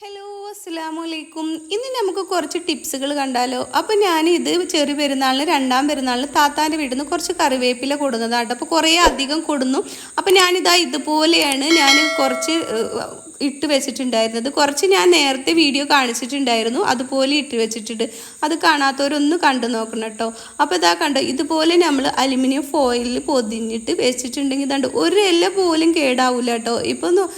Hello അസ്സാം വലൈക്കും ഇന്ന് നമുക്ക് കുറച്ച് ടിപ്സുകൾ കണ്ടാലോ? അപ്പോൾ ഞാൻ ഇത് ചെറിയ പെരുന്നാളിന് രണ്ടാം പെരുന്നാളിന് താത്താന്റെ വീട്ടിൽ നിന്ന് കുറച്ച് കറിവേപ്പില കൊടുക്കുന്നതാണ് അപ്പോൾ കുറേ അധികം കൊടുന്നു. അപ്പം ഞാനിതാ ഇതുപോലെയാണ് ഞാൻ കുറച്ച് ഇട്ട് വെച്ചിട്ടുണ്ടായിരുന്നത്. കുറച്ച് ഞാൻ നേരത്തെ വീഡിയോ കാണിച്ചിട്ടുണ്ടായിരുന്നു. അതുപോലെ ഇട്ട് വെച്ചിട്ടുണ്ട്. അത് കാണാത്തവരൊന്ന് കണ്ടു നോക്കണം കേട്ടോ. അപ്പോൾ ഇതാ കണ്ടോ ഇതുപോലെ നമ്മൾ അലുമിനിയം ഫോയിലിൽ പൊതിഞ്ഞിട്ട് വെച്ചിട്ടുണ്ടെങ്കിൽ ഇതാണ്ട് ഒരു ഇല പോലും കേടാവില്ല കേട്ടോ. നോ-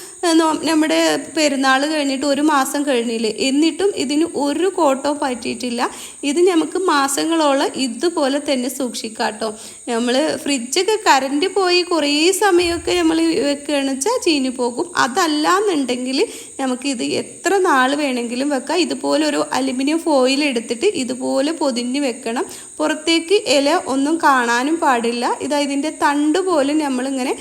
നമ്മുടെ പെരുന്നാൾ കഴിഞ്ഞിട്ട് ഒരു മാസം കഴിഞ്ഞില്ലേ? എന്നിട്ടും ഇതിന് ഒരു കോട്ടോ പറ്റിയിട്ടില്ല. ഇത് നമുക്ക് മാസങ്ങളോളം ഇതുപോലെ തന്നെ സൂക്ഷിക്കാം കേട്ടോ നമ്മൾ ഫ്രിഡ്ജൊക്കെ കറണ്ട് പോയി കുറേ സമയമൊക്കെ നമ്മൾ വെക്കുകയാണെന്ന് വെച്ചാൽ ചീഞ്ഞു പോകും. അതല്ലാന്നുണ്ടെങ്കിൽ നമുക്കിത് എത്ര നാൾ വേണമെങ്കിലും വെക്കാം. ഇതുപോലെ ഒരു അലുമിനിയം ഫോയിൽ എടുത്തിട്ട് ഇതുപോലെ പൊതിഞ്ഞ് വെക്കണം. പുറത്തേക്ക് ഇല ഒന്നും കാണാനും പാടില്ല. ഇതാ ഇതിന്റെ തണ്ട് പോലും നമ്മളിങ്ങനെ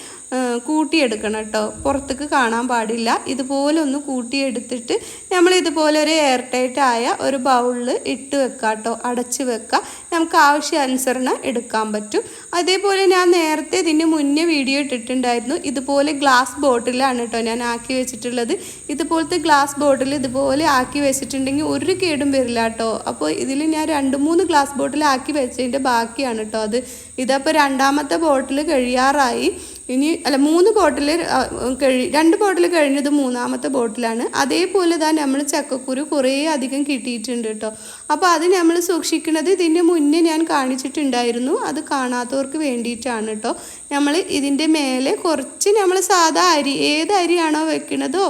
കൂട്ടിയെടുക്കണം കേട്ടോ. പുറത്തേക്ക് കാണാൻ പാടില്ല. ഇതുപോലെ ഒന്ന് കൂട്ടിയെടുത്തിട്ട് നമ്മൾ ഇതുപോലെ ഒരു എയർ ടൈറ്റ് ആയ ഒരു ബൗളിൽ ഇട്ട് വെക്കാം കേട്ടോ. അടച്ച് വെക്കാം. നമുക്ക് ആവശ്യാനുസരണം എടുക്കാൻ പറ്റും. അതേപോലെ ഞാൻ നേരത്തെ ഇതിന് മുന്നേ വീഡിയോ ഇട്ടിട്ടുണ്ടായിരുന്നു. ഇതുപോലെ ഗ്ലാസ് ബോട്ടിലാണ് കേട്ടോ ഞാൻ ആക്കി വെച്ചിട്ടുള്ളത്. ഇതുപോലത്തെ ഗ്ലാസ് ബോട്ടിൽ ഇതുപോലെ ആക്കി വെച്ചിട്ടുണ്ടെങ്കിൽ ഒരു കേടും വരില്ല കേട്ടോ. അപ്പോൾ ഇതിൽ ഞാൻ രണ്ട് മൂന്ന് ഗ്ലാസ് ബോട്ടിൽ ആക്കി വെച്ചതിന്റെ ബാക്കിയാണ് കേട്ടോ അത്. ഇതപ്പോൾ രണ്ടാമത്തെ ബോട്ടിൽ കഴിയാറായി. ഇനി അല്ല മൂന്ന് ബോട്ടിൽ കഴി രണ്ട് ബോട്ടിൽ കഴിഞ്ഞത് മൂന്നാമത്തെ ബോട്ടിലാണ്. അതേപോലെ തന്നെ നമ്മൾ ചക്കക്കുരു കുറേ അധികം കിട്ടിയിട്ടുണ്ട് കേട്ടോ അപ്പോൾ അത് നമ്മൾ സൂക്ഷിക്കുന്നത് ഇതിന്റെ മുന്നേ ഞാൻ കാണിച്ചിട്ടുണ്ടായിരുന്നു. അത് കാണാത്തവർക്ക് വേണ്ടിയിട്ടാണ് കേട്ടോ നമ്മൾ ഇതിന്റെ മേലെ കുറച്ച് നമ്മൾ സാധാ അരി ഏത് അരിയാണോ വെക്കണതോ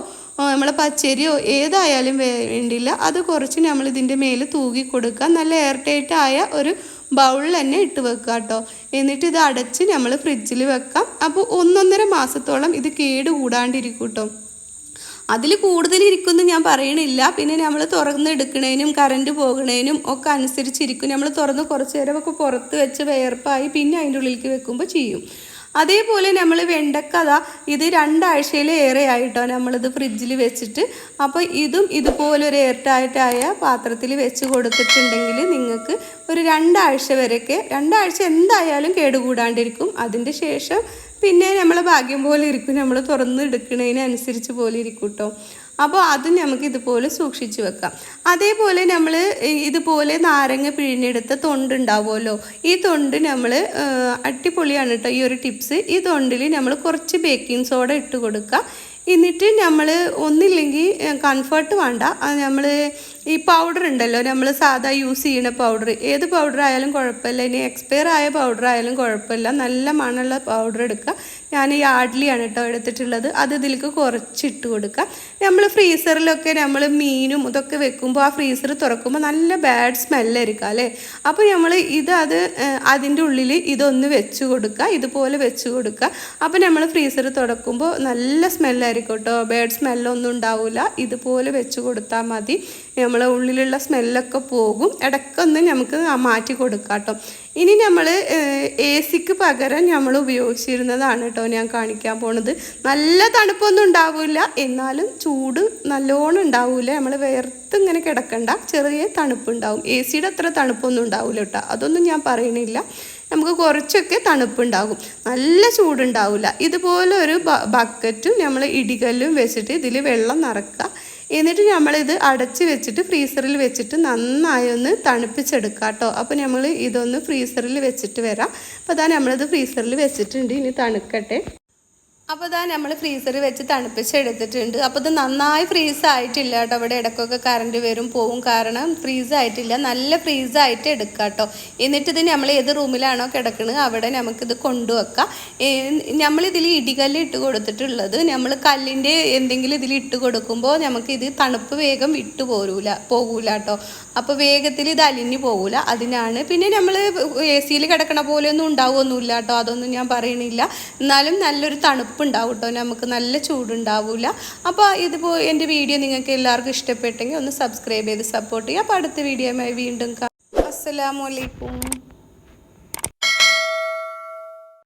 നമ്മളെ പച്ചരിയോ ഏതായാലും വേണ്ടില്ല അത് കുറച്ച് നമ്മൾ ഇതിന്റെ മേലെ തൂകി കൊടുക്കുക. നല്ല എയർ ടൈറ്റായ ഒരു ബൗളിൽ തന്നെ ഇട്ട് വെക്കുക കേട്ടോ. എന്നിട്ട് ഇത് അടച്ച് നമ്മൾ ഫ്രിഡ്ജിൽ വെക്കാം. അപ്പോൾ ഒന്നൊന്നര മാസത്തോളം ഇത് കേട് കൂടാണ്ടിരിക്കും കേട്ടോ. അതിൽ കൂടുതൽ ഇരിക്കുമെന്ന് ഞാൻ പറയണില്ല. പിന്നെ നമ്മൾ തുറന്ന് എടുക്കണേനും കറണ്ട് പോകണേനും ഒക്കെ അനുസരിച്ചിരിക്കും. നമ്മൾ തുറന്ന് കുറച്ച് നേരമൊക്കെ പുറത്ത് വെച്ച് വേർപ്പായി പിന്നെ അതിന്റെ ഉള്ളിലേക്ക് വെക്കുമ്പോൾ ചെയ്യും. അതേപോലെ നമ്മൾ വെണ്ടക്കഥ ഇത് രണ്ടാഴ്ചയിലേറെ ആയിട്ടോ നമ്മളിത് ഫ്രിഡ്ജിൽ വെച്ചിട്ട്. അപ്പോൾ ഇതും ഇതുപോലെ ഒരു എയർടൈറ്റായ പാത്രത്തിൽ വെച്ച് കൊടുത്തിട്ടുണ്ടെങ്കിൽ നിങ്ങൾക്ക് ഒരു രണ്ടാഴ്ച വരെയൊക്കെ രണ്ടാഴ്ച എന്തായാലും കേടുകൂടാണ്ടിരിക്കും. അതിന്റെ ശേഷം പിന്നെ നമ്മൾ ഭാഗ്യം പോലെ ഇരിക്കും. നമ്മൾ തുറന്ന് എടുക്കുന്നതിനനുസരിച്ച് പോലെ ഇരിക്കും കേട്ടോ അപ്പോൾ അത് നമുക്ക് ഇതുപോലെ സൂക്ഷിച്ചു വെക്കാം. അതേപോലെ നമ്മൾ ഇതുപോലെ നാരങ്ങ പിഴിഞ്ഞെടുത്ത തൊണ്ടുണ്ടാവുമല്ലോ ഈ തൊണ്ട് നമ്മൾ അട്ടിപ്പൊളിയാണ് കേട്ടോ ഈ ഒരു ടിപ്സ്. ഈ തൊണ്ടിൽ നമ്മൾ കുറച്ച് ബേക്കിംഗ് സോഡ ഇട്ട് കൊടുക്കുക. എന്നിട്ട് നമ്മൾ ഒന്നില്ലെങ്കിൽ കംഫർട്ട് വേണ്ട. നമ്മൾ ഈ പൗഡർ ഉണ്ടല്ലോ നമ്മൾ സാധാ യൂസ് ചെയ്യുന്ന പൗഡർ ഏത് പൗഡർ ആയാലും കുഴപ്പമില്ല. ഇനി എക്സ്പയർ ആയ പൗഡർ ആയാലും കുഴപ്പമില്ല. നല്ല മണമുള്ള പൗഡർ എടുക്കുക. ഞാൻ ഈ ആഡ്ലിയാണ് കേട്ടോ എടുത്തിട്ടുള്ളത്. അത് ഇതിലേക്ക് കുറച്ചിട്ട് കൊടുക്കുക. നമ്മൾ ഫ്രീസറിലൊക്കെ നമ്മൾ മീനും ഇതൊക്കെ വെക്കുമ്പോൾ ആ ഫ്രീസർ തുറക്കുമ്പോൾ നല്ല ബാഡ് സ്മെല്ലായിരിക്കും അല്ലേ? അപ്പോൾ നമ്മൾ ഇത് അത് അതിന്റെ ഉള്ളിൽ ഇതൊന്ന് വെച്ച് കൊടുക്കുക. ഇതുപോലെ വെച്ച് കൊടുക്കുക. അപ്പോൾ നമ്മൾ ഫ്രീസർ തുറക്കുമ്പോൾ നല്ല സ്മെല്ലായിരിക്കും കേട്ടോ. ബാഡ് സ്മെല്ലൊന്നും ഉണ്ടാവില്ല. ഇതുപോലെ വെച്ച് കൊടുത്താൽ മതി. നമ്മളെ ഉള്ളിലുള്ള സ്മെല്ലൊക്കെ പോകും. ഇടയ്ക്കൊന്ന് നമുക്ക് മാറ്റി കൊടുക്കാം കേട്ടോ ഇനി നമ്മൾ എ സിക്ക് പകരം നമ്മൾ ഉപയോഗിച്ചിരുന്നതാണ് കേട്ടോ ഞാൻ കാണിക്കാൻ പോണത്. നല്ല തണുപ്പൊന്നും ഉണ്ടാവില്ല എന്നാലും ചൂട് നല്ലോണം ഉണ്ടാവില്ല നമ്മൾ വേർത്ത് ഇങ്ങനെ കിടക്കണ്ട. ചെറിയ തണുപ്പുണ്ടാവും. എ സിയുടെ അത്ര തണുപ്പൊന്നും ഉണ്ടാവില്ല കേട്ടോ. അതൊന്നും ഞാൻ പറയണില്ല. നമുക്ക് കുറച്ചൊക്കെ തണുപ്പുണ്ടാകും. നല്ല ചൂടുണ്ടാവില്ല ഇതുപോലെ ഒരു ബക്കറ്റും നമ്മൾ ഇടികല്ലും വെച്ചിട്ട് ഇതിൽ വെള്ളം നിറക്കുക എന്നിട്ട് നമ്മളിത് അടച്ച് വെച്ചിട്ട് ഫ്രീസറിൽ വെച്ചിട്ട് നന്നായി ഒന്ന് തണുപ്പിച്ചെടുക്കുക കേട്ടോ. അപ്പോൾ നമ്മൾ ഇതൊന്ന് ഫ്രീസറിൽ വെച്ചിട്ട് വരാം. അപ്പോൾ അതാ നമ്മളിത് ഫ്രീസറിൽ വെച്ചിട്ടുണ്ട്. ഇനി തണുക്കട്ടെ. അപ്പോൾ ഇതാ നമ്മൾ ഫ്രീസറിൽ വെച്ച് തണുപ്പിച്ചെടുത്തിട്ടുണ്ട്. അപ്പോൾ ഇത് നന്നായി ഫ്രീസ് ആയിട്ടില്ല കേട്ടോ. അവിടെ ഇടയ്ക്കൊക്കെ കറണ്ട് വരും പോവും. കാരണം ഫ്രീസ് ആയിട്ടില്ല. നല്ല ഫ്രീസ് ആയിട്ട് എടുക്കുക കേട്ടോ. എന്നിട്ട് ഇത് നമ്മൾ ഏത് റൂമിലാണോ കിടക്കുന്നത് അവിടെ നമുക്കിത് കൊണ്ടുവെക്കാം. നമ്മളിതിൽ ഇടികല്ല് ഇട്ട് കൊടുത്തിട്ടുള്ളത് നമ്മൾ കല്ലിന്റെ എന്തെങ്കിലും ഇതിൽ ഇട്ട് കൊടുക്കുമ്പോൾ നമുക്കിത് തണുപ്പ് വേഗം വിട്ടു പോരൂല പോകൂല കേട്ടോ. അപ്പോൾ വേഗത്തിൽ ഇത് അലിഞ്ഞു പോകൂല അതിനാണ്. പിന്നെ നമ്മൾ എ സിയിൽ കിടക്കണ പോലെയൊന്നും ഉണ്ടാവുമൊന്നുമില്ല കേട്ടോ. അതൊന്നും ഞാൻ പറയണില്ല. എന്നാലും നല്ലൊരു തണുപ്പുണ്ടാവും കേട്ടോ. നമുക്ക് നല്ല ചൂടുണ്ടാവില്ല അപ്പോൾ ഇതിപ്പോൾ എന്റെ വീഡിയോ നിങ്ങൾക്ക് എല്ലാവർക്കും ഇഷ്ടപ്പെട്ടെങ്കിൽ ഒന്ന് സബ്സ്ക്രൈബ് ചെയ്ത് സപ്പോർട്ട് ചെയ്യുക. അപ്പോൾ അടുത്ത വീഡിയോയുമായി വീണ്ടും കാണാം. അസ്സലാമു അലൈക്കും.